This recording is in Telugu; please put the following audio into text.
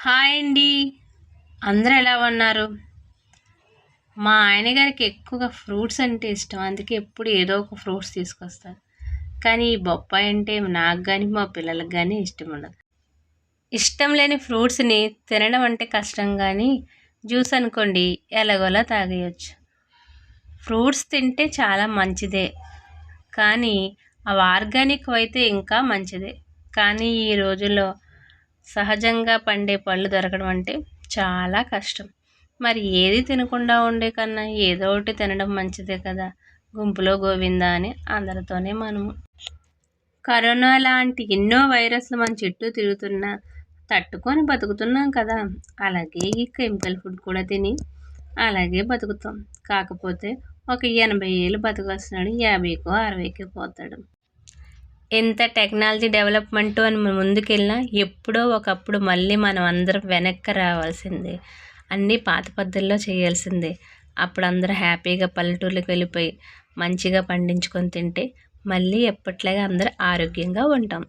హాయ్ అండి. అందరూ ఎలా ఉన్నారు? మా ఆయన గారికి ఎక్కువగా ఫ్రూట్స్ అంటే ఇష్టం. అందుకే ఎప్పుడు ఏదో ఒక ఫ్రూట్స్ తీసుకొస్తారు కానీ ఈ బొప్పాయి అంటే నాకు కానీ మా పిల్లలకు కానీ ఇష్టం ఉండదు. ఇష్టం లేని ఫ్రూట్స్ని తినడం అంటే కష్టం కానీ జ్యూస్ అనుకోండి ఎలాగోలా తాగేయచ్చు. ఫ్రూట్స్ తింటే చాలా మంచిదే. కానీ అవి ఆర్గానిక్ అయితే ఇంకా మంచిదే. కానీ ఈ రోజుల్లో సహజంగా పండే పళ్ళు దొరకడం అంటే చాలా కష్టం. మరి ఏది తినకుండా ఉండే కన్నా ఏదో ఒకటి తినడం మంచిదే కదా? గుంపులో గోవింద అని అందరితోనే మనము. కరోనా లాంటి ఎన్నో వైరస్లు మన చుట్టూ తిరుగుతున్నా తట్టుకొని బతుకుతున్నాం కదా? అలాగే ఈ కెమికల్ ఫుడ్ కూడా తిని అలాగే బతుకుతాం. కాకపోతే ఒక ఎనభై ఏళ్ళు బతకొస్తున్నాడు యాభైకో అరవైకో పోతాడు. ఎంత టెక్నాలజీ డెవలప్మెంట్ అని ముందుకెళ్ళినా ఎప్పుడో ఒకప్పుడు మళ్ళీ మనం అందరం వెనక్కి రావాల్సిందే. అన్నీ పాత పద్ధతుల్లో చేయాల్సిందే. అప్పుడు అందరూ హ్యాపీగా పల్లెటూర్లకు వెళ్ళిపోయి మంచిగా పండించుకొని తింటే మళ్ళీ ఎప్పట్లాగా అందరూ ఆరోగ్యంగా ఉంటాం.